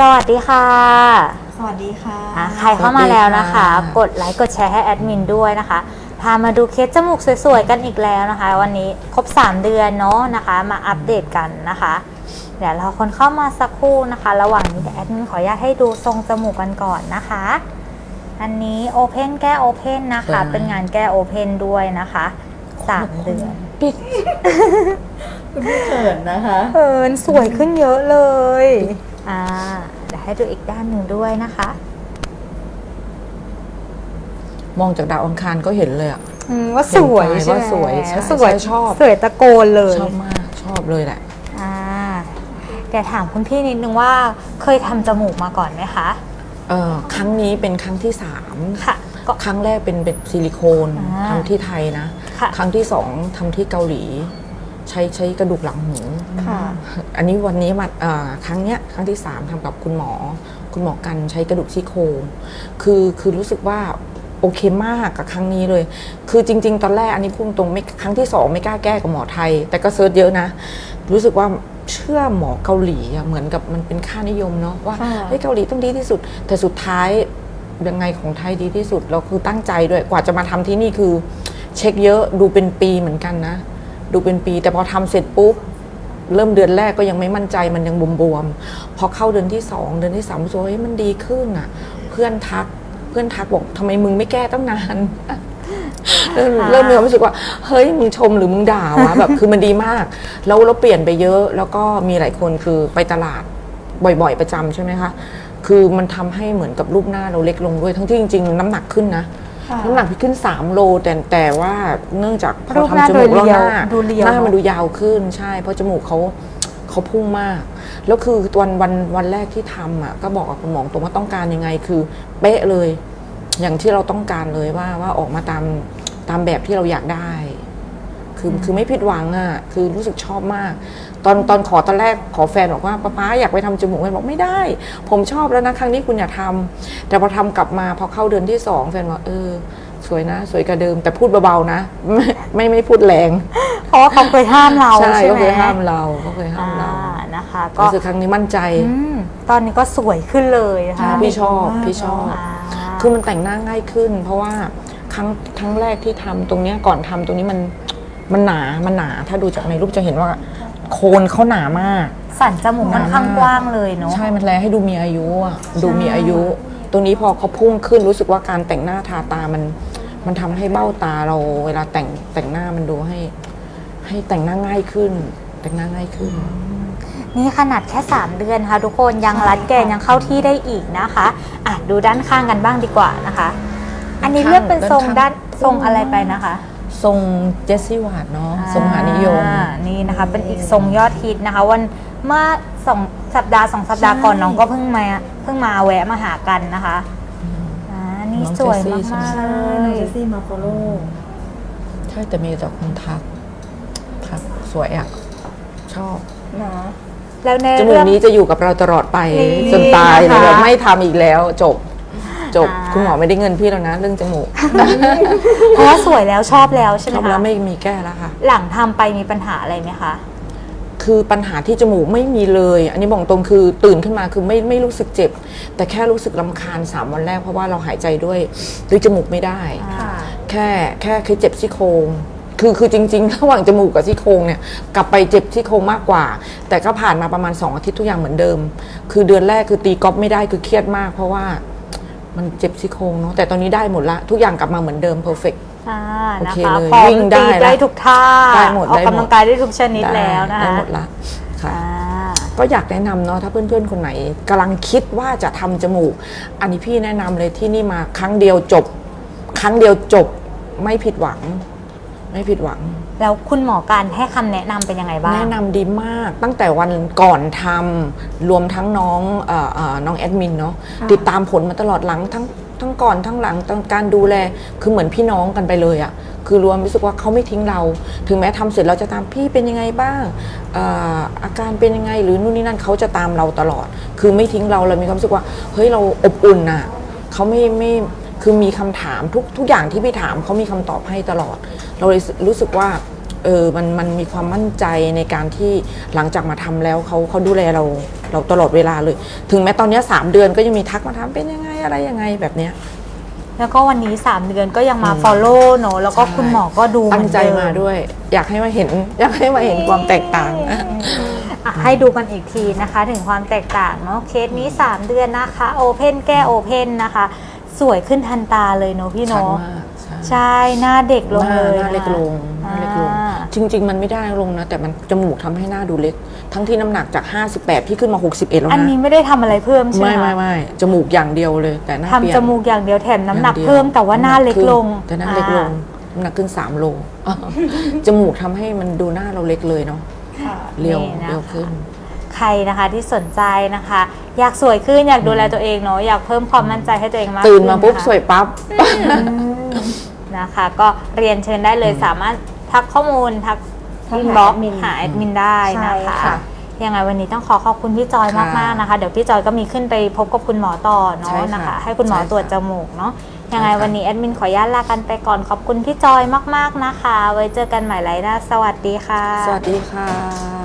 สวัสดีค่ะสวัสดีค่ะอะ ใครเข้ามาแล้วนะคะสวัสดีค่ะกดไลค์กดแชร์ให้แอดมินด้วยนะคะ พามาดูเคสจมูกสวยๆกันอีกแล้วนะคะ วันนี้ครบ 3 เดือนเนาะนะคะ มาอัปเดตกันนะคะ เดี๋ยวเราคนเข้ามาสักครู่นะคะ ระหว่างนี้เดี๋ยวแอดมินขออนุญาตให้ดูทรงจมูกกันก่อนนะคะ อันนี้โอเพนแก้โอเพนนะคะสวยเป็นงานแก้โอเพนด้วยนะคะสามเดือนปิดคุณพี่เขินนะคะเอินสวยขึ้นเยอะเลย อ่าเดี๋ยว ให้ดูอีกด้านหนึ่งด้วยนะคะ มองจากดาวอังคารก็เห็นเลยอะอืมว่าสวยเห็นใช่ไหมว่าสวยใช่สวยใช่ชอบ สวยตะโกนเลยชอบมากชอบเลยแหละ อ่าเดี๋ยวถามคุณพี่นิดนึงว่าเคยทำจมูกมาก่อนไหมคะ เอ่อครั้งนี้เป็นครั้งที่สามค่ะ ก็ ครั้งแรกเป็นเป็นซิลิโคนอ่าทำที่ไทยนะ ค่ะ ครั้งที่สองทำที่เกาหลี ใช้ใช้กระดูกหลังหมูค่ะ อันนี้วันนี้มาเอ่อครั้งเนี้ยครั้งที่สามทำกับคุณหมอ คุณหมอกันใช้กระดูกซี่โครงคือคือรู้สึกว่าโอเคมากกับครั้งนี้เลย คือจริง ๆ ตอนแรกอันนี้พูดตรงไม่ครั้งที่สองไม่กล้าแก้กับหมอไทย แต่ก็เซิร์ชเยอะนะ รู้สึกว่าเชื่อหมอเกาหลีอะเหมือนกับมันเป็นค่านิยมเนาะว่าค่ะ เฮ้ยเกาหลีต้องดีที่สุด แต่สุดท้ายยังไงของไทยดีที่สุดเราคือตั้งใจด้วยกว่าจะมาทำที่นี่คือ เช็คเยอะดูเป็นปีเหมือนกันนะ ดูเป็นปี แต่พอทำเสร็จปุ๊บเริ่มเดือนแรกก็ยังไม่มั่นใจมันยังบวมๆพอเข้าเดือนที่สองเดือนที่สามรู้สึกว่าเฮ้ยมันดีขึ้นอะ เพื่อนทักเพื่อนทักบอกทำไมมึงไม่แก้ตั้งนานเริ่มเริ่มมีความรู้สึกว่า เฮ้ยมึงชมหรือมึงด่าวะแบบคือมันดีมาก แล้วเราเปลี่ยนไปเยอะ แล้วก็มีหลายคนคือไปตลาดบ่อยๆ ประจำใช่ไหมคะ คือมันทำให้เหมือนกับรูปหน้าเราเล็กลงด้วย ทั้งที่จริง ๆ น้ำหนักขึ้นนะค่ะ น้ำหนักพี่ขึ้น 3 โล แต่แต่ว่าเนื่องจากพอรูปหน้าทำจมูกแล้วโดยเรีหยวน้าดูเรียวหน้ามันเนอะดูยาวขึ้นใช่เพราะจมูกเขาเขาพุ่งมาก แล้วคือวันวันวันแรกที่ทำอะก็บอกกับคุณหมอตรงว่าต้องการยังไงคือเป๊ะเลย อย่างที่เราต้องการเลยว่าว่าออกมาตามตามแบบที่เราอยากได้ คือคือไม่ผิดหวังอะคือรู้สึกชอบมาก ตอนตอนขอตอนแรกขอแฟนบอกว่าป้าป๊าอยากไปทำจมูกแฟนบอกไม่ได้ ผมชอบแล้วนะครั้งนี้คุณอย่าทำแต่พอทำกลับมาพอเข้าเดือนที่สองแฟนบอกเออสวยนะสวยกว่าเดิมแต่พูดเบาๆนะ ไม่ไม่ไม่พูดแรงเพราะว่าเขาเคยห้ามเราใช่ใช่ก็ไหมเคยห้ามเราก็เคยห้ามเราอ่นะคะก็รู้สึกครั้งนี้มั่นใจอืมตอนนี้ก็สวยขึ้นเลยนะคะพี่ชอบมากพี่ชอบอ่าคือมันแต่งหน้าง่ายขึ้น เพราะว่าครั้งครั้งแรกที่ทำตรงเนี้ยก่อนทำตรงนี้มัน มันหนา มันหนา ถ้าดูจากในรูปจะเห็นว่า โคนเขาหนามาก สันจมูกค่อนข้างกว้างเลยเนาะ ใช่ มันแลให้ดูมีอายุอะดูมีอายุตรงนี้พอเขาพุ่งขึ้นรู้สึกว่าการแต่งหน้าทาตามัน มันทำให้เบ้าตาเรา เวลาแต่งแต่งหน้ามันดูให้ ให้แต่งหน้าง่ายขึ้น แต่งหน้าง่ายขึ้น นี่ขนาดแค่ 3 เดือนค่ะทุกคนยังรัดแกนยังเข้าที่ได้อีกนะคะอะดูด้านข้างกันบ้างดีกว่านะคะ อันนี้เลือกเป็นทรงด้านทรงอะไรไปนะคะ ทรงเจสซี่วาดเนาะทรงหานิยม อ่านี่นะคะเป็นอีกทรงยอดฮิตนะคะ วันเมื่อสองสัปดาห์สองสัปดาห์ก่อนใช่ น้องก็เพิ่งมาเพิ่งมาแวะมาหากันนะคะอ่านี่น้องสวยเจสซี่มากใช่ๆน้เลองยเจสซี่มาโฟโล่ใช่แต่มีแต่คนทักทักสวยอะชอบนะแล้วในจมูเรื่กอง นี้จะอยู่กับเราตลอดไปนี่จนตายเลยนะคะแบบไม่ทำอีกแล้วจบ จบอ่าคุณหมอไม่ได้เงินพี่แล้วนะ เรื่องจมูกเพราะว่าสวยแล้วชอบแล้วใช่ไหชมอบแล้คะวไม่มีแก้แล้วค่ะ หลังทำไปมีปัญหาอะไรไหมคะ คือปัญหาที่จมูกไม่มีเลย อันนี้บอกตรงคือตื่นขึ้นมาคือไม่ไม่รู้สึกเจ็บ แต่แค่รู้สึกลำคาญสามวันแรกเพราะว่าเราหายใจด้วยด้วยจมูกไม่ได้ ค่ะ แค่แค่คือเจ็บซี่โครงคือคือจริง ๆ ระหว่างจมูกกับซี่โครงเนี่ยกลับไปเจ็บซี่โครงมากกว่า แต่ก็ผ่านมาประมาณ 2 อาทิตย์ทุกอย่างเหมือนเดิม คือเดือนแรกคือตีกอล์ฟไม่ได้คือเครียดมาก เพราะว่า มันเจ็บซี่โครงเนาะแต่ตอนนี้ได้หมดละทุกอย่างกลับมาเหมือนเดิมเพอร์เฟก อ่าโอนะเคคะเลยพร้อมวิ่งได้ตีได้ละทุกท่าได้หมดออกได้หมด กำลังกายได้ทุกชนิดแล้วนะได้คะหมดละค่ะ อ่า ก็อยากแนะนำเนาะถ้าเพื่อนๆ คนไหนกำลังคิดว่าจะทำจมูก อันนี้พี่แนะนำเลยที่นี่มาครั้งเดียวจบ ครั้งเดียวจบไม่ผิดหวัง ไม่ผิดหวัง แล้วคุณหมอการให้คำแนะนำเป็นยังไงบ้าง แนะนำดีมากตั้งแต่วันก่อนทำรวมทั้งน้องเออเออน้องแอดมินเนาะติดตามผลมาตลอดหลังทั้งทั้งก่อนทั้งหลังทั้งการดูแล คือเหมือนพี่น้องกันไปเลยอะคือรวมรู้สึกว่าเขาไม่ทิ้งเรา ถึงแม้ทำเสร็จเราจะตามพี่เป็นยังไงบ้างเอ่ออาการเป็นยังไงหรือนู่นนี่นั่นเขาจะตามเราตลอด คือไม่ทิ้งเราเรามีความรู้สึกว่าเฮ้ยเราอบอุ่นอะเขาไม่ไม่ คือมีคำถามทุกทุกอย่างที่พี่ถามเขามีคำตอบให้ตลอด เราเลยรู้สึกว่าเออมันมันมีความมั่นใจในการที่หลังจากมาทำแล้วเขาเขาดูแลเราเราตลอดเวลาเลย ถึงแม้ตอนเนี้ยสามเดือนก็ยังมีทักมาถามเป็นยังไงอะไรยังไงแบบเนี้ยแล้วก็วันนี้ 3 เดือนก็ยังมา follow เนอะแล้วก็ใช่คุณหมอก็ดูตั้งใจเหอนเดิมาด้วย อยากให้มาเห็น อยากให้มาเห็นความแตกต่างอะให้ดูกันอีกทีนะคะ ถึงความแตกต่างเนาะเคสนี้ 3 เดือนนะคะโอเพนแก้โอเพนนะคะ สวยขึ้นทันตาเลยเนาะพี่ชัดเนาะมากใช่ใช่หน้าเด็กลงหน้าเลยหน้าเล็กลงหน้าเล็กลง อ่าจริง ๆ มันไม่ได้ลงนะ แต่มันจมูกทำให้หน้าดูเล็ก ทั้งที่น้ำหนักจาก 58 พี่ขึ้นมา 61 แล้วอันนะ นี้ไม่ได้ทำอะไรเพิ่มใช่ไหมไม่คะไม่ไม่จมูกอย่างเดียวเลย แต่หน้าเปลี่ยนทำจมูกอย่างเดียวแถมน้ำหนักอย่างดียวเพิ่มแต่ว่าหน้าเล็กลงแต่หน้าเล็กลงอ่าน้ำหนักขึ้น 3 โล จมูกทำให้มันดูหน้าเราเล็กเลยเนาะค่ะเรียวนี่นะคะเรียวขึ้น ใครนะคะที่สนใจนะคะ อยากสวยขึ้นอยากดูแลตัวเองเนาะอยากเพิ่มความมั่นใจให้ตัวเองมากตื่นขึ้มาปุ๊บนะคะสวยปั๊บนะคะ ก็เรียนเชิญได้เลยสามารถทักข้อมูลทักทักอินหาบ็อกแอดมินหาแอดมินได้นะใช่คะค่ะยังไงวันนี้ต้องขอขอบคุณพี่จอยค่ะมากๆนะคะ เดี๋ยวพี่จอยก็มีขึ้นไปพบกับคุณหมอต่อใช่เนาะค่ะนะคะ ให้คุณหมอใช่ค่ะตรวจจมูกเนาะยังไงใช่ค่ะวันนี้แอดมินขออนุญาตลากันไปก่อนขอบคุณพี่จอยมากๆนะคะ ไว้เจอกันใหม่ไลน์หน้าสวัสดีค่ะ สวัสดีค่ะ